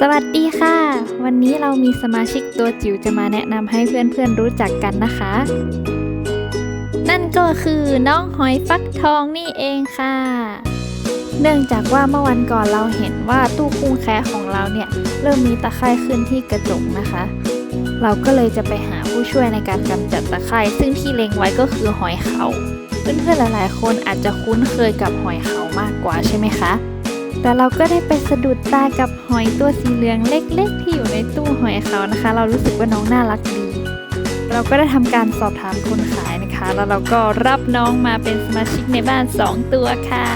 สวัสดีค่ะ วันนี้เรามีสมาชิกตัวจิ๋วจะมาแนะนำให้เพื่อนๆรู้จักกันนะคะ นั่นก็คือน้องหอยฟักทองนี่เองค่ะ เนื่องจากว่าเมื่อวันก่อนเราเห็นว่าตู้กุ้งแคะของเราเนี่ย เริ่มมีตะไคร่ขึ้นที่กระจกนะคะ เราก็เลยจะไปหาผู้ช่วยในการกำจัดตะไคร่ซึ่งที่เล็งไว้ก็คือหอยเขาเพื่อนๆหลายๆ คนอาจจะคุ้นเคยกับหอยเขามากกว่าใช่ไหมคะ แต่เราก็ได้ไปสะดุดตากับหอยตัวสีเหลืองเล็กๆ ที่อยู่ในตู้หอยเขานะคะ เรารู้สึกว่าน้องน่ารักดี เราก็ได้ทำการสอบถามคนขายนะคะ แล้วเราก็รับน้องมาเป็นสมาชิกในบ้าน 2 ตัวค่ะ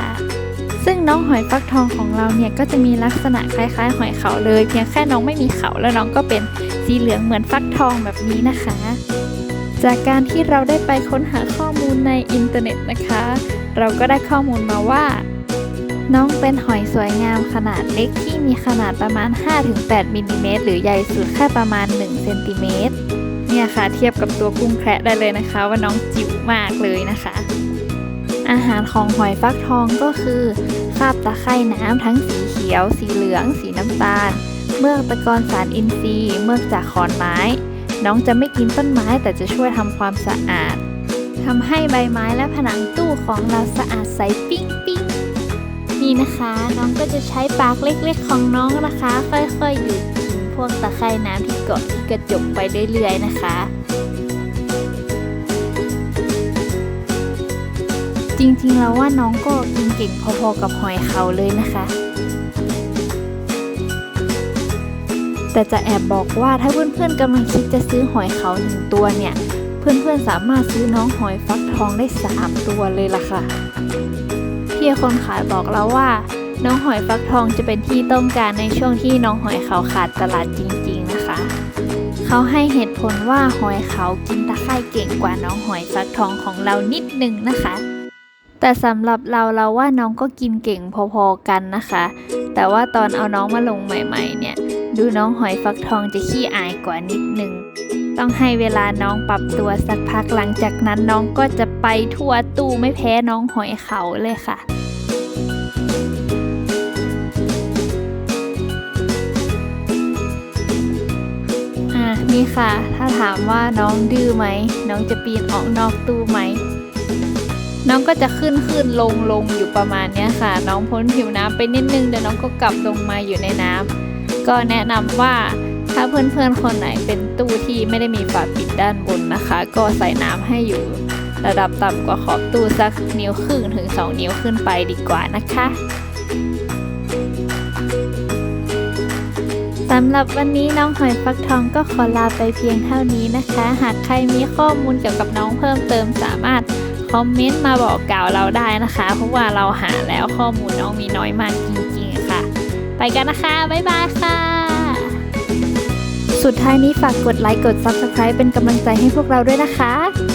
ซึ่งน้องหอยฟักทองของเราเนี่ยก็จะมีลักษณะคล้ายๆ หอยเขาเลย เพียงแค่น้องไม่มีเขาแล้วน้องก็เป็นสีเหลืองเหมือนฟักทองแบบนี้นะคะ จากการที่เราได้ไปค้นหาข้อมูลในอินเทอร์เน็ตนะคะ เราก็ได้ข้อมูลมาว่า น้องเป็นหอยสวยงามขนาดเล็กที่มีขนาดประมาณ 5-8มิลลิเมตรหรือใหญ่สุดแค่ประมาณ1เซนติเมตรเนี่ยค่ะเทียบกับตัวกุ้งแคระได้เลยนะคะ ว่าน้องจิ๋วมากเลยนะคะ อาหารของหอยฟักทองก็คือคราบตะไคร่น้ำทั้งสีเขียว สีเหลือง สีน้ำตาล เมือกตะกอนสารอินทรีย์เมือกจากขอนไม้ น้องจะไม่กินต้นไม้แต่จะช่วยทำความสะอาดทำให้ใบไม้และผนังตู้ของเราสะอาดใสปิ้งปิ้ง นี่นะคะ น้องก็จะใช้ปากเล็กๆของน้องนะคะ ค่อยๆหยุดกินพวกตะไคร่น้ำที่เกาะที่กระจกไปเรื่อยๆนะคะจริงๆ แล้วว่าน้องก็กินเก่งพอๆกับหอยเขาเลยนะคะ แต่จะแอบบอกว่าถ้าเพื่อนๆกำลังคิดจะซื้อหอยเขาหนึ่งตัวเนี่ย เพื่อนๆสามารถซื้อน้องหอยฟักทองได้สามตัวเลยล่ะค่ะ พี่คนขายบอกแล้วว่า น้องหอยฟักทองจะเป็นที่ต้องการในช่วงที่น้องหอยเขาขาดตลาดจริง ๆนะคะ เขาให้เหตุผลว่าหอยเขากินตะไคร่เก่งกว่าน้องหอยฟักทองของเรานิดนึงนะคะ แต่สำหรับเราเราว่าน้องก็กินเก่งพอๆกันนะคะ แต่ว่าตอนเอาน้องมาลงใหม่ ๆ เนี่ย ดูน้องหอยฟักทองจะขี้อายกว่านิดนึง ต้องให้เวลาน้องปรับตัวสักพักหลังจากนั้นน้องก็จะไปทั่วตู้ไม่แพ้น้องหอยเขาเลยค่ะ อะนี่ค่ะ ถ้าถามว่าน้องดื้อไหม น้องจะปีนออกนอกตู้ไหม น้องก็จะขึ้นขึ้นลงลงอยู่ประมาณเนี้ยค่ะ น้องพ้นผิวน้ำไปนิดนึงเดี๋ยวน้องก็กลับลงมาอยู่ในน้ำก็แนะนำว่า ถ้าเพื่อนๆคนไหนเป็นตู้ที่ไม่ได้มีฝาปิดด้านบนนะคะ ก็ใส่น้ำให้อยู่ ระดับต่ำกว่าขอบตู้สักนิ้วครึ่งถึง 2 นิ้วขึ้นไปดีกว่านะคะสำหรับวันนี้น้องหอยฟักทองก็ขอลาไปเพียงเท่านี้นะคะ หากใครมีข้อมูลเกี่ยวกับน้องเพิ่มเติมสามารถคอมเมนต์มาบอกกล่าวเราได้นะคะ เพราะว่าเราหาแล้วข้อมูลน้องมีน้อยมากจริงๆค่ะ ไปกันนะคะ บ๊ายบายค่ะ สุดท้ายนี้ฝากกดไลค์กด Subscribe เป็นกำลังใจให้พวกเราด้วยนะคะ